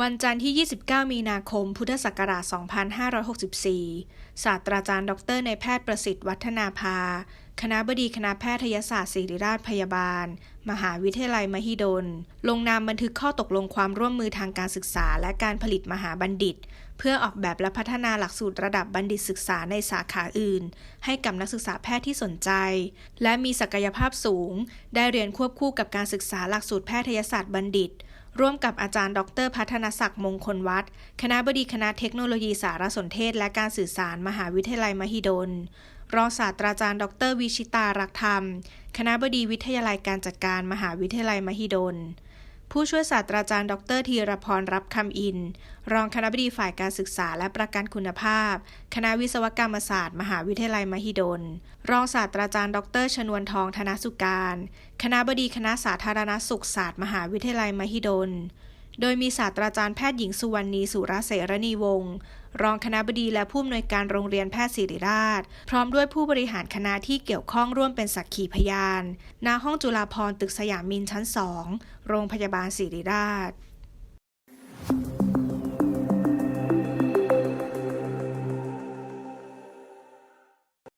วันจันทร์ที่ 29 มีนาคม พุทธศักราช 2564 ศาสตราจารย์ ดร ในแพทย์ประสิทธิ์วัฒนาภา คณะบดีคณะแพทยศาสตร์ศิริราชพยาบาล มหาวิทยาลัยมหิดล ลงนามบันทึกข้อตกลงความร่วมมือทางการศึกษา และการผลิตมหาบัณฑิต เพื่อออกแบบและพัฒนาหลักสูตรระดับบัณฑิตศึกษาในสาขาอื่น ให้กับนักศึกษาแพทย์ที่สนใจ และมีศักยภาพสูง ได้เรียนควบคู่กับการศึกษาหลักสูตรแพทยศาสตร์บัณฑิต ร่วมกับอาจารย์ดรพัฒนศักดิ์มงคลวัฒน์คณะบดีคณะเทคโนโลยีสารสนเทศและการสื่อสารมหาวิทยาลัยมหิดล รองศาสตราจารย์ ดร วิชิตารักธรรม คณะบดีวิทยาลัยการจัดการมหาวิทยาลัยมหิดล ผู้ช่วยศาสตราจารย์ ดรธีรพรรับคำอิน รองคณะบดีฝ่ายการศึกษาและประกันคุณภาพ คณะวิศวกรรมศาสตร์ มหาวิทยาลัยมหิดล รองศาสตราจารย์ ดรชนวนทองธนสุการ คณะบดีคณะสาธารณสุขศาสตร์ มหาวิทยาลัยมหิดล โดยมีศาสตราจารย์แพทย์หญิงสุวรรณีสุรเสรณีวงศ์รองคณะบดีและผู้อำนวยการโรงเรียนแพทย์ศิริราช พร้อมด้วยผู้บริหารคณะที่เกี่ยวข้องร่วมเป็นสักขีพยานณห้องจุฬาภรณ์ตึกสยามมินชั้นสองโรงพยาบาลศิริราช